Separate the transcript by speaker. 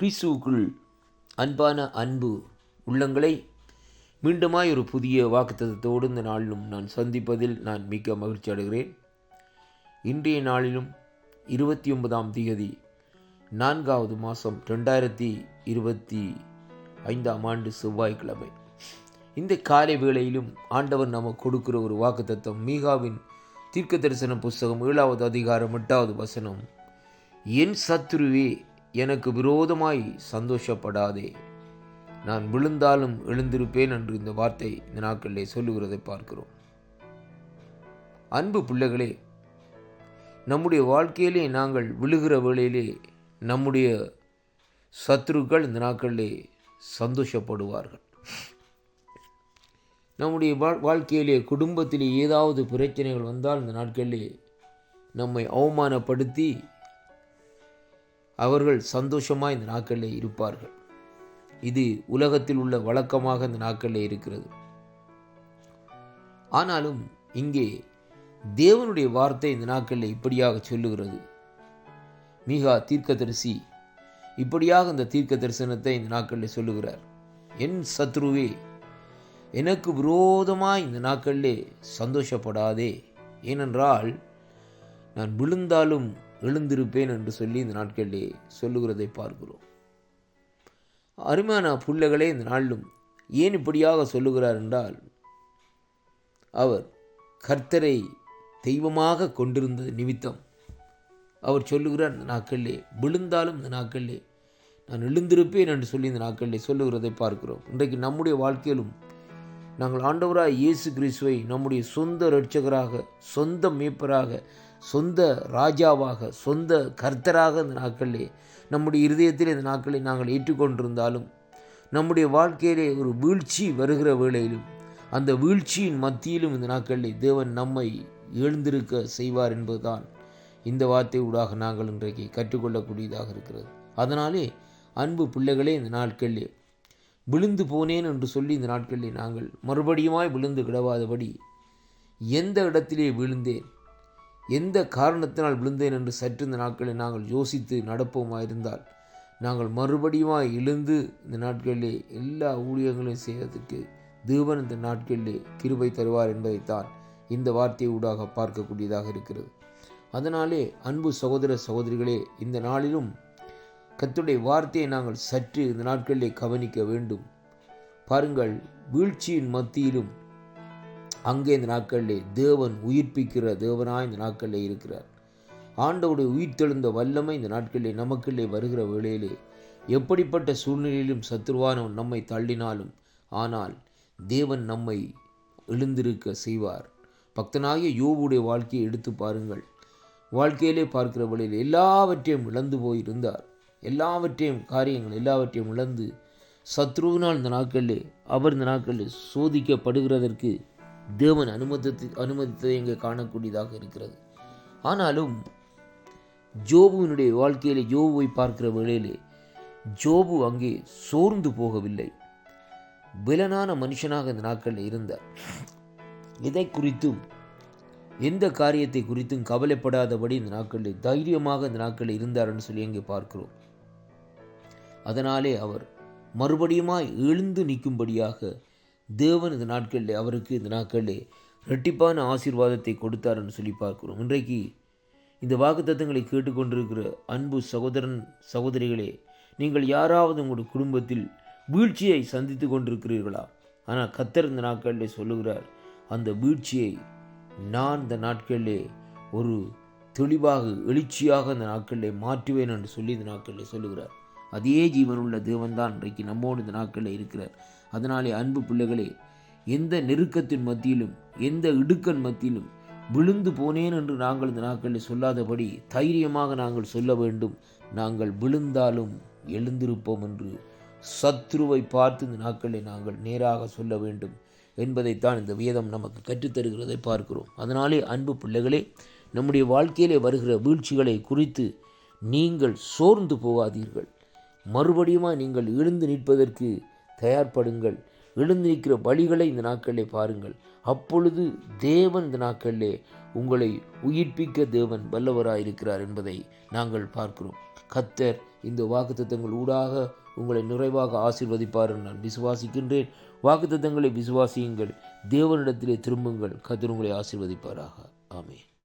Speaker 1: கிறிஸ்துவுக்குள் அன்பான அன்பு உள்ளங்களை மீண்டுமாய் ஒரு புதிய வாக்குத்தத்தோடு இந்த நாளிலும் நான் சந்திப்பதில் நான் மிக்க மகிழ்ச்சி அடைகிறேன். இன்றைய நாளிலும் இருபத்தி ஒன்பதாம் தேதி நான்காவது மாதம் ரெண்டாயிரத்தி இருபத்தி ஐந்தாம் ஆண்டு செவ்வாய்க்கிழமை. இந்த காலை வேளையிலும் ஆண்டவர் நமக்கு கொடுக்கிற ஒரு வாக்குத்தத்தம் மீகாவின் தீர்க்க தரிசன புஸ்தகம் ஏழாவது அதிகாரம் எட்டாவது வசனம் என் சத்துருவே எனக்கு விரோதமாய் சந்தோஷப்படாதே. நான் விழுந்தாலும் எழுந்திருப்பேன் என்று இந்த வார்த்தை இந்த நாட்களிலே சொல்லுகிறதை பார்க்கிறோம். அன்பு பிள்ளைகளே நம்முடைய வாழ்க்கையிலே நாங்கள் விழுகிற வேளையிலே நம்முடைய சத்துருக்கள் இந்த நாட்களிலே சந்தோஷப்படுவார்கள். நம்முடைய வாழ் வாழ்க்கையிலே குடும்பத்திலே ஏதாவது பிரச்சனைகள் வந்தால் இந்த நாட்களிலே நம்மை அவமானப்படுத்தி அவர்கள் சந்தோஷமாக இந்த நாட்களில் இருப்பார்கள். இது உலகத்தில் உள்ள வழக்கமாக இந்த நாட்களில் இருக்கிறது. ஆனாலும் இங்கே தேவனுடைய வார்த்தை இந்த நாட்களில் இப்படியாக சொல்லுகிறது. மிகா தீர்க்கதரிசி இப்படியாக இந்த தீர்க்க தரிசனத்தை இந்த நாட்களில் சொல்லுகிறார். என் சத்ருவே எனக்கு விரோதமாக இந்த நாட்களிலே சந்தோஷப்படாதே. ஏனென்றால் நான் விழுந்தாலும் எழுந்திருப்பேன் என்று சொல்லி இந்த நாட்களிலே சொல்லுகிறதை பார்க்கிறோம். அருமையான புள்ளைகளே இந்த நாளிலும் ஏன் இப்படியாக சொல்லுகிறார் என்றால் அவர் கர்த்தரை தெய்வமாக கொண்டிருந்தது நிமித்தம். அவர் சொல்லுகிறார் இந்த நாட்களிலே விழுந்தாலும் இந்த நாட்களிலே நான் எழுந்திருப்பேன் என்று சொல்லி இந்த நாட்களிலே சொல்லுகிறதை பார்க்கிறோம். இன்றைக்கு நம்முடைய வாழ்க்கையிலும் நாங்கள் ஆண்டவராக இயேசு கிறிஸ்துவை நம்முடைய சொந்த இரட்சகராக சொந்த மீப்பராக சொந்த ராஜாவாக சொந்த கர்த்தராக இந்த நாட்களிலே நம்முடைய இருதயத்தில் இந்த நாட்களை நாங்கள் ஏற்றுக்கொண்டிருந்தாலும் நம்முடைய வாழ்க்கையிலே ஒரு வீழ்ச்சி வருகிற வேளையிலும் அந்த வீழ்ச்சியின் மத்தியிலும் இந்த நாட்களிலே தேவன் நம்மை எழுந்திருக்க செய்வார் என்பதுதான் இந்த வார்த்தை ஊடாக நாங்கள் இன்றைக்கு கற்றுக்கொள்ளக்கூடியதாக இருக்கிறது. அதனாலே அன்பு பிள்ளைகளே இந்த நாட்களிலே விழுந்து போனேன் என்று சொல்லி இந்த நாட்களிலே நாங்கள் மறுபடியுமாய் விழுந்து கிடவாதபடி எந்த இடத்திலே விழுந்தேன் எந்த காரணத்தினால் விழுந்தேன் என்று சற்று இந்த நாட்களை நாங்கள் யோசித்து நடப்போமாயிருந்தால் நாங்கள் மறுபடியுமாய் எழுந்து இந்த நாட்களிலே எல்லா ஊழியங்களையும் செய்வதற்கு தேவன் இந்த நாட்களிலே கிருபை தருவார் என்பதைத்தான் இந்த வார்த்தையை ஊடாக பார்க்கக்கூடியதாக இருக்கிறது. அதனாலே அன்பு சகோதர சகோதரிகளே இந்த நாளிலும் கத்துடைய வார்த்தையை நாங்கள் சற்று இந்த நாட்களிலே கவனிக்க வேண்டும். பாருங்கள் வீழ்ச்சியின் மத்தியிலும் அங்கே இந்த நாட்களிலே தேவன் உயிர்ப்பிக்கிற தேவனாய் இந்த நாட்களிலே இருக்கிறார். ஆண்டவுடைய உயிர்த்தெழுந்த வல்லமை இந்த நாட்களிலே நமக்குள்ளே வருகிற வேளையிலே எப்படிப்பட்ட சூழ்நிலையிலும் சத்துருவானவன் நம்மை தள்ளினாலும் ஆனால் தேவன் நம்மை எழுந்திருக்க செய்வார். பக்தனாகிய யோவுடைய வாழ்க்கையை எடுத்து பாருங்கள். வாழ்க்கையிலே பார்க்கிற வழியில் எல்லாவற்றையும் இழந்து போயிருந்தார். எல்லாவற்றையும் காரியங்கள் எல்லாவற்றையும் இழந்து சத்ருவினால் இந்த நாட்களில் அவர் இந்த நாட்களில் சோதிக்கப்படுகிறதற்கு தேவன் அனுமதி அனுமதித்ததை இங்கே காணக்கூடியதாக இருக்கிறது. ஆனாலும் ஜோபுவினுடைய வாழ்க்கையிலே ஜோபுவை பார்க்கிற வேளையிலே ஜோபு அங்கே சோர்ந்து போகவில்லை. விலனான மனுஷனாக இந்த நாட்களில் இருந்தார். இதை குறித்தும் எந்த காரியத்தை குறித்தும் கவலைப்படாதபடி இந்த நாட்களில் தைரியமாக இந்த நாட்களில் இருந்தார்னு சொல்லி அங்கே பார்க்கிறோம். அதனாலே அவர் மறுபடியுமாய் எழுந்து நிற்கும்படியாக தேவன் இந்த நாட்களில் அவருக்கு இந்த நாட்களில் இரட்டிப்பான ஆசீர்வாதத்தை கொடுத்தார் என்று சொல்லி பார்க்கிறோம். இன்றைக்கு இந்த வாக்குத்தத்தங்களை கேட்டுக்கொண்டிருக்கிற அன்பு சகோதரன் சகோதரிகளே நீங்கள் யாராவது உங்களுடைய குடும்பத்தில் வீழ்ச்சியை சந்தித்து கொண்டிருக்கிறீர்களா? ஆனால் கத்தர் இந்த நாட்களிலே சொல்லுகிறார் அந்த வீழ்ச்சியை நான் இந்த நாட்களிலே ஒரு தெளிவாக எழுச்சியாக இந்த நாட்களிலே மாற்றுவேன் என்று சொல்லி இந்த நாட்களிலே சொல்லுகிறார். அதே ஜீவனுள்ள தேவன்தான் இன்றைக்கு நம்மோடு இந்த நாட்களில் இருக்கிறார். அதனாலே அன்பு பிள்ளைகளே எந்த நெருக்கத்தின் மத்தியிலும் எந்த இடுக்கன் மத்தியிலும் விழுந்து போனேன் என்று நாங்கள் இந்த நாட்களில் சொல்லாதபடி தைரியமாக நாங்கள் சொல்ல வேண்டும். நாங்கள் விழுந்தாலும் எழுந்திருப்போம் என்று சத்ருவை பார்த்து இந்த நாட்களை நாங்கள் நேராக சொல்ல வேண்டும் என்பதைத்தான் இந்த வேதம் நமக்கு கற்றுத்தருகிறதை பார்க்கிறோம். அதனாலே அன்பு பிள்ளைகளே நம்முடைய வாழ்க்கையிலே வருகிற வீழ்ச்சிகளை குறித்து நீங்கள் சோர்ந்து போகாதீர்கள். மறுபடியுமா நீங்கள் எழுந்து நிற்பதற்கு தயார்படுங்கள். எழுந்து நிற்கிற வழிகளை இந்த நாட்களிலே பாருங்கள். அப்பொழுது தேவன் இந்த நாட்களிலே உங்களை உயிர்ப்பிக்க தேவன் வல்லவராயிருக்கிறார் என்பதை நாங்கள் பார்க்கிறோம். கத்தர் இந்த வாக்குத்தத்தங்கள் ஊடாக உங்களை நிறைவாக ஆசிர்வதிப்பார் என்று நான் விசுவாசிக்கின்றேன். வாக்குத்தத்தங்களை விசுவாசியுங்கள். தேவனிடத்திலே திரும்புங்கள். கத்தர் உங்களை ஆசிர்வதிப்பாராக. ஆமே